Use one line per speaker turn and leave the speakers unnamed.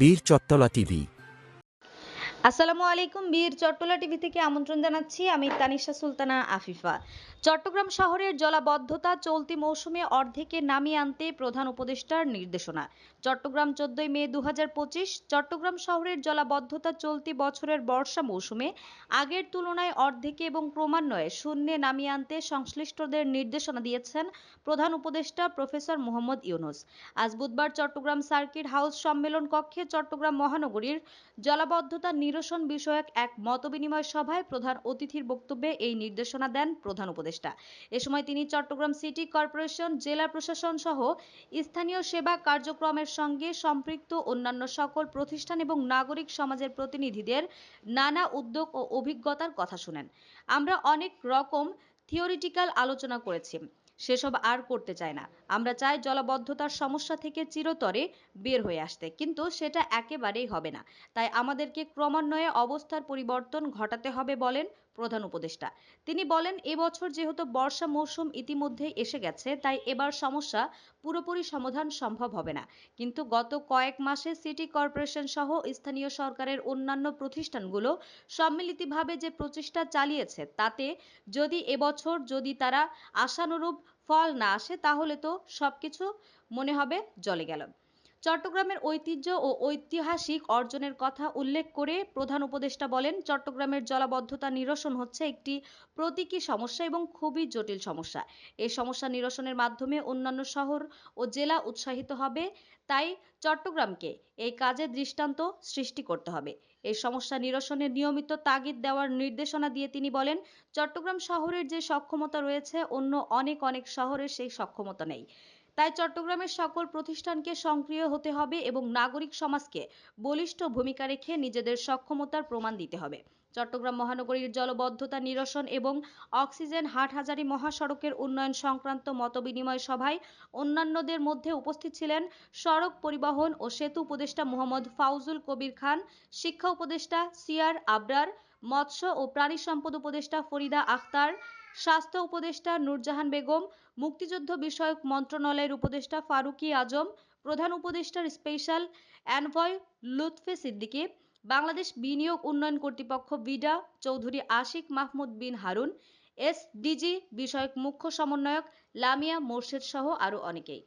বীর চত্তলা টিভি।
আসসালামু আলাইকুম বীর চট্টলা টিভি থেকে আমন্ত্রণ জানাচ্ছি। আমি তানিশা সুলতানা আফিফা। চট্টগ্রাম শহরের জলাবদ্ধতা চলতি মৌসুমে অর্ধেকে নামিয়ে আনতে প্রধান উপদেষ্টার নির্দেশনা। চট্টগ্রাম চোদ্দই মে দু হাজার পঁচিশ, চট্টগ্রাম শহরের জলাবদ্ধতা চলতি বছরের বর্ষা মৌসুমে আগের তুলনায় অর্ধেকে এবং ক্রমান্বয়ে শূন্যে নামিয়ে আনতে সংশ্লিষ্টদের নির্দেশনা দিয়েছেন প্রধান উপদেষ্টা প্রফেসর মোহাম্মদ ইউনুস। আজ বুধবার চট্টগ্রাম সার্কিট হাউস সম্মেলন কক্ষে চট্টগ্রাম মহানগরীর জলাবদ্ধতা নিরসন বিষয়ক এক মতবিনিময় সভায় প্রধান অতিথির বক্তব্যে এই নির্দেশনা দেন প্রধান উপদেষ্টা। এ সময় তিনি চট্টগ্রাম সিটি কর্পোরেশন, জেলা প্রশাসন সহ স্থানীয় সেবা কার্যক্রমের সঙ্গে সম্পৃক্ত অন্যান্য সকল প্রতিষ্ঠান এবং নাগরিক সমাজের প্রতিনিধিদের নানা উদ্যোগ ও অভিজ্ঞতার কথা শুনেন। আমরা অনেক রকম থিওরিটিক্যাল আলোচনা করেছি। সেসব আর করতে চায় না। আমরা চাই জলাবদ্ধতার সমস্যা থেকে চিরতরে বের হয়ে আসতে। কিন্তু সেটা একেবারেই হবে না। তাই আমাদেরকে ক্রমান্বয়ে অবস্থার পরিবর্তন ঘটাতে হবে বলেন প্রধান উপদেষ্টা। তিনি বলেন এবছর যেহেতু বর্ষা মৌসুম ইতিমধ্যেই এসে গেছে, তাই এবার সমস্যা পুরোপুরি সমাধান সম্ভব হবে না। কিন্তু গত কয়েক মাসে সিটি কর্পোরেশন সহ স্থানীয় সরকারের অন্যান্য প্রতিষ্ঠানগুলো সম্মিলিতভাবে যে প্রচেষ্টা চালিয়েছে, তাতে যদি এবছর যদি তারা আশানুরূপ ফল না আসে তাহলে তো সবকিছু মনে হবে জলে গেল। চট্টগ্রামের ঐতিহ্য ও ঐতিহাসিক অর্জনের কথা উল্লেখ করে প্রধান উপদেষ্টা বলেন, চট্টগ্রামের জলাবদ্ধতা নিরসন হচ্ছে একটি প্রতীকী সমস্যা এবং খুবই জটিল সমস্যা। এই সমস্যা নিরসনের মাধ্যমে অন্যান্য শহর ও জেলা উৎসাহিত হবে, তাই চট্টগ্রামকে এই কাজে দৃষ্টান্ত সৃষ্টি করতে হবে। এই সমস্যা নিরসনে নিয়মিত তাগিদ দেওয়ার নির্দেশনা দিয়ে তিনি বলেন, চট্টগ্রাম শহরের যে সক্ষমতা রয়েছে, অন্য অনেক অনেক শহরের সেই সক্ষমতা নেই। তাই চট্টগ্রামের সকল প্রতিষ্ঠানকে সক্রিয় হতে হবে এবং নাগরিক সমাজকে বলিষ্ঠ ভূমিকা রেখে নিজেদের সক্ষমতার প্রমাণ দিতে হবে। চট্টগ্রাম মহানগরীর জলবদ্ধতা নিরসন এবং অক্সিজেন হাটহাজারী মহাসড়কের উন্নয়ন সংক্রান্ত মতবিনিময় সভায় অন্যান্যদের মধ্যে উপস্থিত ছিলেন সড়ক পরিবহন ও সেতু উপদেষ্টা মোহাম্মদ ফাউজুল কবির খান, শিক্ষা উপদেষ্টা সিআর আবরার, মৎস্য ও প্রাণী সম্পদ উপদেষ্টা ফরিদা আখতার স্বাস্থ্য উপদেষ্টা নূরজাহান বেগম, মুক্তিযুদ্ধ বিষয়ক মন্ত্রণালয়ের উপদেষ্টা ফারুকি আজম, প্রধান উপদেষ্টার স্পেশাল অ্যানভয় লুৎফে সিদ্দিকী, বাংলাদেশ বিনিয়োগ উন্নয়ন কর্তৃপক্ষ বিডা চৌধুরী আশিক মাহমুদ বিন হারুন, এসডিজি বিষয়ক মুখ্য সমন্বয়ক লামিয়া মোর্শেদ সহ আরও অনেকেই।